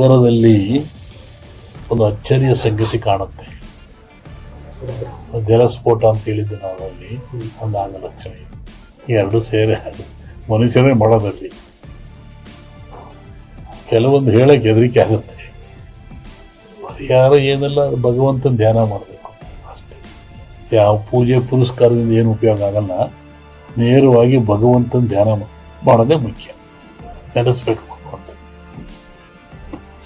ನಗರದಲ್ಲಿ ಒಂದು ಅಚ್ಚರಿಯ ಸಂಗತಿ ಕಾಣುತ್ತೆ. ಜಲಸ್ಫೋಟ ಅಂತ ಹೇಳಿದ್ದೆ ನಾವು ಅಲ್ಲಿ. ಒಂದು ಆಗ ಲಕ್ಷಣ ಇದೆ. ಈ ಎರಡು ಸೇರೆ ಅದು ಮನುಷ್ಯನೇ ಮಾಡೋದಲ್ಲಿ. ಕೆಲವೊಂದು ಹೇಳಕ್ಕೆ ಹೆದರಿಕೆ ಆಗುತ್ತೆ. ಯಾರು ಏನೆಲ್ಲ ಭಗವಂತನ ಧ್ಯಾನ ಮಾಡಬೇಕು. ಅಷ್ಟೇ. ಯಾವ ಪೂಜೆ ಪುರಸ್ಕಾರದಿಂದ ಏನು ಉಪಯೋಗ ಆಗಲ್ಲ. ನೇರವಾಗಿ ಭಗವಂತನ ಧ್ಯಾನ ಮಾಡೋದೇ ಮುಖ್ಯ. ನೆನೆಸ್ಬೇಕು.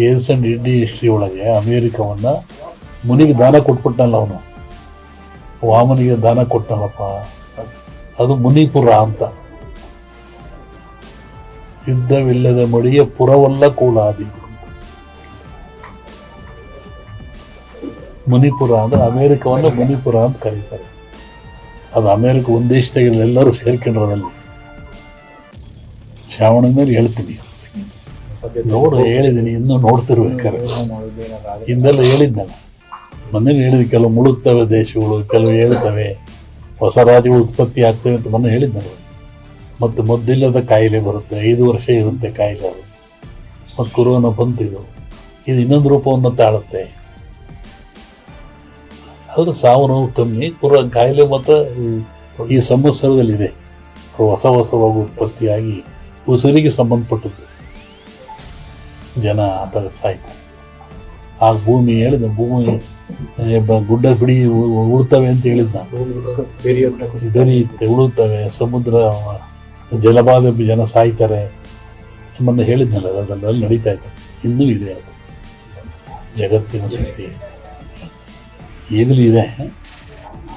ಏಸ್ ಅಂಡ್ ಇಂಡಿ ಹಿಸ್ಟ್ರಿ ಒಳಗೆ ಅಮೇರಿಕವನ್ನ ಮುನಿಗೆ ದಾನ ಕೊಟ್ಬಿಟ್ಟನಲ್ಲ ಅವನು ವಾಮನಿಗೆ ದಾನ ಕೊಟ್ಟನಪ್ಪ ಅದು ಮುನಿಪುರ ಅಂತ ಯುದ್ಧವಿಲ್ಲದ ಮಡಿಯ ಪುರವಲ್ಲ ಕೂಡಾದೀತು ಮುನಿಪುರ ಅಂದ್ರೆ ಅಮೇರಿಕವನ್ನ ಮುನಿಪುರ ಅಂತ ಕರೀತಾರೆ ಅದು ಅಮೇರಿಕ ಒಂದ್ ದೇಶದಾಗ ಎಲ್ಲರೂ ಸೇರ್ಕೊಂಡ್ರದಲ್ಲಿ ಶ್ರಾವಣ ಮೇಲೆ ಹೇಳ್ತೀನಿ ನೋಡು ಹೇಳಿದ್ದೀನಿ ಇನ್ನೂ ನೋಡ್ತಿರ್ಬೇಕಾರೆ ಹಿಂದೆಲ್ಲ ಹೇಳಿದ್ನಲ್ಲ. ಮೊನ್ನೆ ಹೇಳಿದ್ದೆ ಕೆಲವು ಮುಳುಗ್ತವೆ ದೇಶಗಳು ಕೆಲವು ಹೇಳ್ತವೆ ಹೊಸ ರಾಜ್ಯಗಳು ಉತ್ಪತ್ತಿ ಆಗ್ತವೆ ಅಂತ ಮೊನ್ನೆ ಹೇಳಿದ್ನಲ್ಲ. ಮತ್ತು ಮದ್ದಿಲ್ಲದ ಕಾಯಿಲೆ ಬರುತ್ತೆ ಐದು ವರ್ಷ ಇರುತ್ತೆ ಕಾಯಿಲೆ ಅದು. ಮತ್ತು ಕೊರೋನಾ ಬಂತಿದ್ದು ಇದು. ಇದು ಇನ್ನೊಂದು ರೂಪವನ್ನು ತಾಳುತ್ತೆ. ಆದ್ರೆ ಸಾವು ನೋವು ಕಮ್ಮಿ ಕುರ ಕಾಯಿಲೆ ಮತ್ತು ಈ ಸಂವತ್ಸರದಲ್ಲಿದೆ. ಹೊಸ ಹೊಸ ರೋಗ ಉತ್ಪತ್ತಿಯಾಗಿ ಉಸಿರಿಗೆ ಸಂಬಂಧಪಟ್ಟದ್ದು. ಜನ ಆತ ಸಾಯ್ತಾರೆ ಆ ಭೂಮಿ ಹೇಳಿದ ಭೂಮಿ ಗುಡ್ಡ ಬಿಡಿ ಉಳ್ತವೆ ಅಂತ ಹೇಳಿದ್ದ ಬೆರೆಯುತ್ತೆ ಉಳುತ್ತವೆ ಸಮುದ್ರ ಜಲಬಾಧೆ ಜನ ಸಾಯ್ತಾರೆ ನಮ್ಮನ್ನು ಹೇಳಿದ್ನಲ್ಲ, ಅದರಲ್ಲಿ ನಡೀತಾ ಇದೆ ಇನ್ನೂ ಇದೆ ಅದು. ಜಗತ್ತಿನ ಸುದ್ದಿ. ಈಗಲೂ ಇದೆ.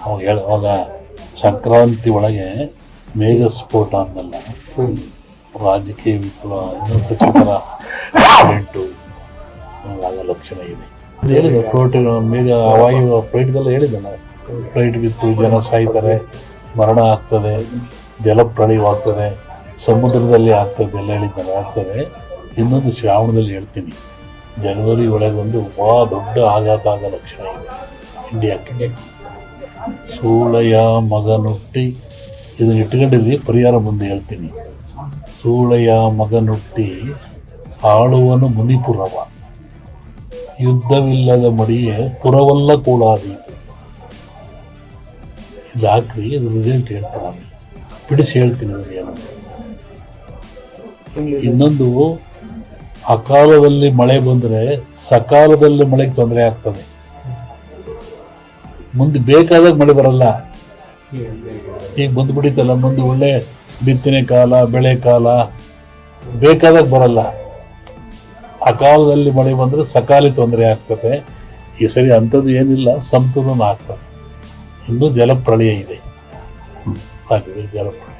ಅವಾಗ ಹೇಳ, ಅವಾಗ ಸಂಕ್ರಾಂತಿ ಒಳಗೆ ಮೇಘ ಸ್ಫೋಟ ಅಂದಲ್ಲ ರಾಜಕೀಯ ವಿಪ್ಲವ ಇನ್ನೊಂದು ಆಕ್ಸಿಡೆಂಟು ಆಗ ಲಕ್ಷಣ ಇದೆ. ಅದು ಹೇಳಿದೆ ಫ್ಲೋಟ್ ಮೇಘ ವಾಯು ಫ್ಲೈಟ್ದೆಲ್ಲ ನಾವು. ಫ್ಲೈಟ್ ಬಿತ್ತು ಜನ ಸಾಯ್ತಾರೆ ಮರಣ ಆಗ್ತದೆ ಜಲಪ್ರಳಯವಾಗ್ತದೆ ಸಮುದ್ರದಲ್ಲಿ ಆಗ್ತದೆ ಎಲ್ಲ ಹೇಳಿದ್ದಾರೆ ಆಗ್ತದೆ. ಇನ್ನೊಂದು ಶ್ರಾವಣದಲ್ಲಿ ಹೇಳ್ತೀನಿ. ಜನವರಿ ಒಳಗೆ ಒಂದು ಬಹಳ ದೊಡ್ಡ ಆಘಾತ ಆಗೋ ಲಕ್ಷಣ ಇದೆ. ಇಂಡಿಯಾಕ್ಕೆ ಸೂಳಯ ಮಗನುಟ್ಟಿ ಇದನ್ನ ಇಟ್ಕೊಂಡಿದ್ವಿ. ಪರಿಹಾರ ಮುಂದೆ ಹೇಳ್ತೀನಿ. ಸೂಳೆಯ ಮಗನುಟ್ಟಿ ಆಳುವನು ಮುನಿಪುರವ. ಯುದ್ಧವಿಲ್ಲದ ಮಡಿಯೇ ಪುರವಲ್ಲ ಕೂಡಾದೀತು ಜಾಕ್ರಿ ಅದು ರಿಸಲ್ಟ್ ಹೇಳ್ತಾನೆ ಬಿಡಿಸಿ ಹೇಳ್ತೀನಿ ಅದನ್ನು ಏನು ಇನ್ನೊಂದು ಅಕಾಲದಲ್ಲಿ ಮಳೆ ಬಂದರೆ ಸಕಾಲದಲ್ಲಿ ಮಳೆಗೆ ತೊಂದರೆ ಆಗ್ತದೆ. ಮುಂದೆ ಬೇಕಾದಾಗ ಮಳೆ ಬರಲ್ಲ. ಈಗ ಬಂದ್ಬಿಟ್ಟಿತ್ತಲ್ಲ ಮುಂದೆ ಒಳ್ಳೆ ಬಿತ್ತನೆ ಕಾಲ, ಬೆಳೆ ಕಾಲ ಬೇಕಾದಾಗ ಬರಲ್ಲ. ಕಾಲದಲ್ಲಿ ಮಳೆ ಬಂದರೆ ಸಕಾಲಿ ತೊಂದರೆ ಆಗ್ತದೆ. ಈ ಸರಿ ಅಂಥದ್ದು ಏನಿಲ್ಲ ಸಂತುಲನ ಆಗ್ತದೆ. ಇನ್ನು ಜಲಪ್ರಳಯ ಇದೆ. ಆಗಿದೆ ಜಲಪ್ರಳಯ.